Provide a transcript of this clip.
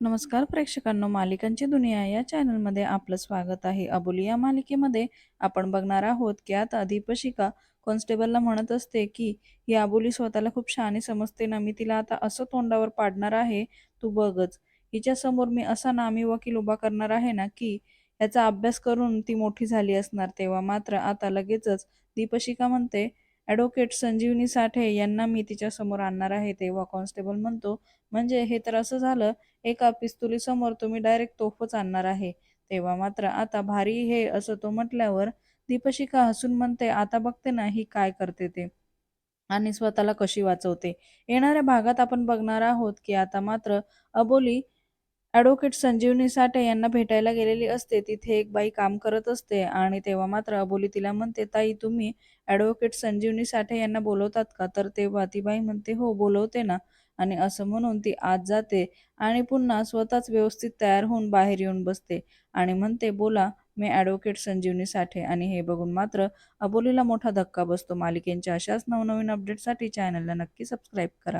नमस्कार प्रेक्षकांनो मालिकांची दुनिया या चॅनलमध्ये आपलं स्वागत आहे. अबोली या मालिकेमध्ये आपण बघणार आहोत की आता दीपशिका कॉन्स्टेबलला म्हणत असते की ही अबोली स्वतःला खूप शहाणी समजते ना मी तिला आता असं तोंडावर पाडणार आहे तू बघच. हिच्या समोर मी असा नामी वकील उभा करणार आहे ना की याचा अभ्यास करून ती मोठी झाली असणार तेव्हा मात्र आता लगेचच दीपशिका म्हणते ॲडव्होकेट संजीवनी साठे यांना मी तिच्या समोर आणणार आहे तेव्हा कॉन्स्टेबल म्हणतो म्हणजे हे तर असं झालं एका पिस्तुलीसमोर तुम्ही डायरेक्ट तोफच आणणार आहे. तेव्हा मात्र आता भारी हे असं तो म्हटल्यावर दीपशिका हसून म्हणते आता बघते ना ही काय करते ते. आणि स्वतःला कशी वाचवते. येणाऱ्या भागात आपण बघणार आहोत की आता मात्र अबोली ॲडव्होकेट संजीवनी साठे यांना भेटायला गेलेली असते. तिथे एक बाई काम करत असते आणि तेव्हा मात्र अबोली तिला म्हणते ताई तुम्ही ॲडव्होकेट संजीवनी साठे यांना बोलवतात का? तर तेव्हा ती बाई म्हणते हो बोलवते ना. आणि असं म्हणून ती आत जाते आणि पुन्हा स्वतःच व्यवस्थित तयार होऊन बाहेर येऊन बसते आणि म्हणते बोला मी ॲडव्होकेट संजीवनी साठे आणि हे बघून मात्र अबोलीला मोठा धक्का बसतो. मालिकेंच्या अशाच नवनवीन अपडेटसाठी चॅनलला नक्की सबस्क्राईब करा.